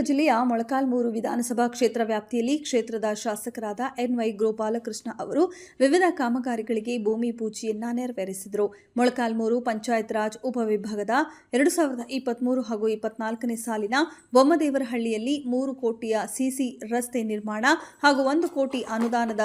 ಜಿಲ್ಲೆಯ ಮೊಳಕಾಲ್ಮೂರು ವಿಧಾನಸಭಾ ಕ್ಷೇತ್ರ ವ್ಯಾಪ್ತಿಯಲ್ಲಿ ಕ್ಷೇತ್ರದ ಶಾಸಕರಾದ ಎನ್ವೈ ಗೋಪಾಲಕೃಷ್ಣ ಅವರು ವಿವಿಧ ಕಾಮಗಾರಿಗಳಿಗೆ ಭೂಮಿ ಪೂಜೆಯನ್ನ ನೆರವೇರಿಸಿದರು. ಮೊಳಕಾಲ್ಮೂರು ಪಂಚಾಯತ್ ರಾಜ್ ಉಪವಿಭಾಗದ ಎರಡು ಸಾವಿರದ ಇಪ್ಪತ್ಮೂರು ಹಾಗೂ ಇಪ್ಪತ್ನಾಲ್ಕನೇ ಸಾಲಿನ ಬೊಮ್ಮದೇವರಹಳ್ಳಿಯಲ್ಲಿ ಮೂರು ಕೋಟಿಯ ಸಿಸಿ ರಸ್ತೆ ನಿರ್ಮಾಣ ಹಾಗೂ ಒಂದು ಕೋಟಿ ಅನುದಾನದ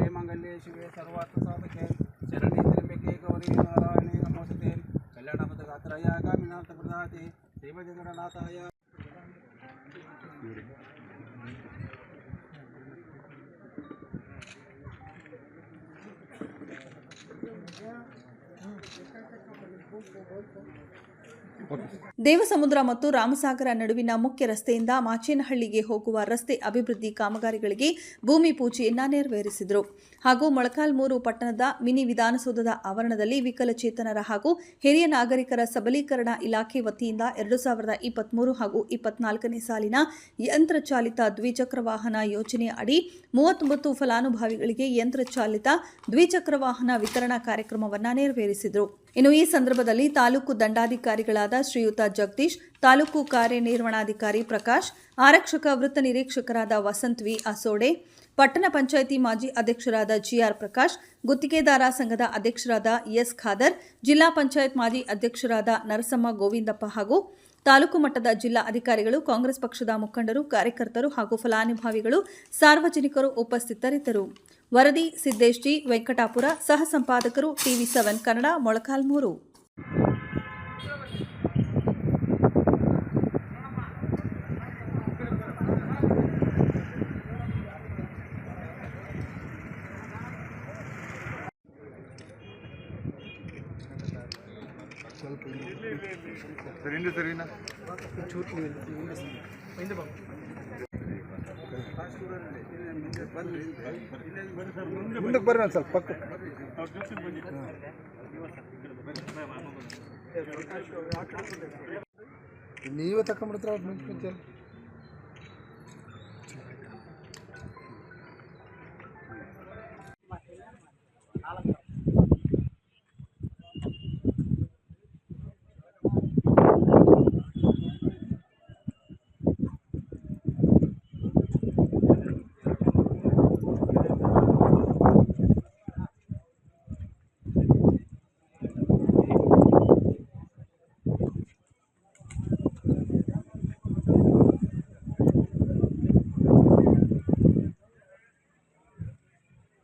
सर्वे मंगल्ये शिवे सर्वार्थसाधके शरणे त्र्यंबके गौरी नारायणे नमोस्तुते कल्याणपदगात्राय आगामिनाथप्रदाते श्रीमजगन्नाथाय Thank. ದೇವಸಮುದ್ರ ಮತ್ತು ರಾಮಸಾಗರ ನಡುವಿನ ಮುಖ್ಯ ರಸ್ತೆಯಿಂದ ಮಾಚೇನಹಳ್ಳಿಗೆ ಹೋಗುವ ರಸ್ತೆ ಅಭಿವೃದ್ಧಿ ಕಾಮಗಾರಿಗಳಿಗೆ ಭೂಮಿ ಪೂಜೆಯನ್ನ ನೆರವೇರಿಸಿದರು. ಹಾಗೂ ಮೊಳಕಾಲ್ಮೂರು ಪಟ್ಟಣದ ಮಿನಿ ವಿಧಾನಸೌಧದ ಆವರಣದಲ್ಲಿ ವಿಕಲಚೇತನರ ಹಾಗೂ ಹಿರಿಯ ನಾಗರಿಕರ ಸಬಲೀಕರಣ ಇಲಾಖೆ ವತಿಯಿಂದ ಎರಡು ಸಾವಿರದ ಇಪ್ಪತ್ಮೂರು ಹಾಗೂ ಇಪ್ಪತ್ನಾಲ್ಕನೇ ಸಾಲಿನ ಯಂತ್ರಚಾಲಿತ ದ್ವಿಚಕ್ರ ವಾಹನ ಯೋಜನೆ ಅಡಿ ಮೂವತ್ತೊಂಬತ್ತು ಫಲಾನುಭವಿಗಳಿಗೆ ಯಂತ್ರಚಾಲಿತ ದ್ವಿಚಕ್ರ ವಾಹನ ವಿತರಣಾ ಕಾರ್ಯಕ್ರಮವನ್ನು ನೆರವೇರಿಸಿದರು. ಇನ್ನು ಈ ಸಂದರ್ಭದಲ್ಲಿ ತಾಲೂಕು ದಂಡಾಧಿಕಾರಿಗಳಾದ ಶ್ರೀಯುತ ಜಗದೀಶ್, ತಾಲೂಕು ಕಾರ್ಯನಿರ್ವಹಣಾಧಿಕಾರಿ ಪ್ರಕಾಶ್, ಆರಕ್ಷಕ ವೃತ್ತ ನಿರೀಕ್ಷಕರಾದ ವಸಂತ್ ವಿ. ಅಸೋಡೆ, ಪಟ್ಟಣ ಪಂಚಾಯಿತಿ ಮಾಜಿ ಅಧ್ಯಕ್ಷರಾದ ಜಿಆರ್ ಪ್ರಕಾಶ್, ಗುತ್ತಿಗೆದಾರ ಸಂಘದ ಅಧ್ಯಕ್ಷರಾದ ಎಸ್ ಖಾದರ್, ಜಿಲ್ಲಾ ಪಂಚಾಯತ್ ಮಾಜಿ ಅಧ್ಯಕ್ಷರಾದ ನರಸಮ್ಮ ಗೋವಿಂದಪ್ಪ ಹಾಗೂ ತಾಲೂಕು ಮಟ್ಟದ ಜಿಲ್ಲಾ ಅಧಿಕಾರಿಗಳು, ಕಾಂಗ್ರೆಸ್ ಪಕ್ಷದ ಮುಖಂಡರು, ಕಾರ್ಯಕರ್ತರು ಹಾಗೂ ಫಲಾನುಭವಿಗಳು, ಸಾರ್ವಜನಿಕರು ಉಪಸ್ಥಿತರಿದ್ದರು. ವರದಿ ಸಿದ್ದೇಶ್ ಜಿ ವೆಂಕಟಾಪುರ ಸಹ ಸಂಪಾದಕರು TV seven Kannada Molakalmuru. Sir sir ಇನ್ನ ಮುಂದಕ್ಕೆ ಬರ್ರಿ ಒಂದು ಸ್ವಲ್ಪ ಪಕ್ಕ. ನೀವೇ ತಕೊಂಡ್ಬಿಡ್ತಾರೆ ಅವ್ರು ನಿಂತು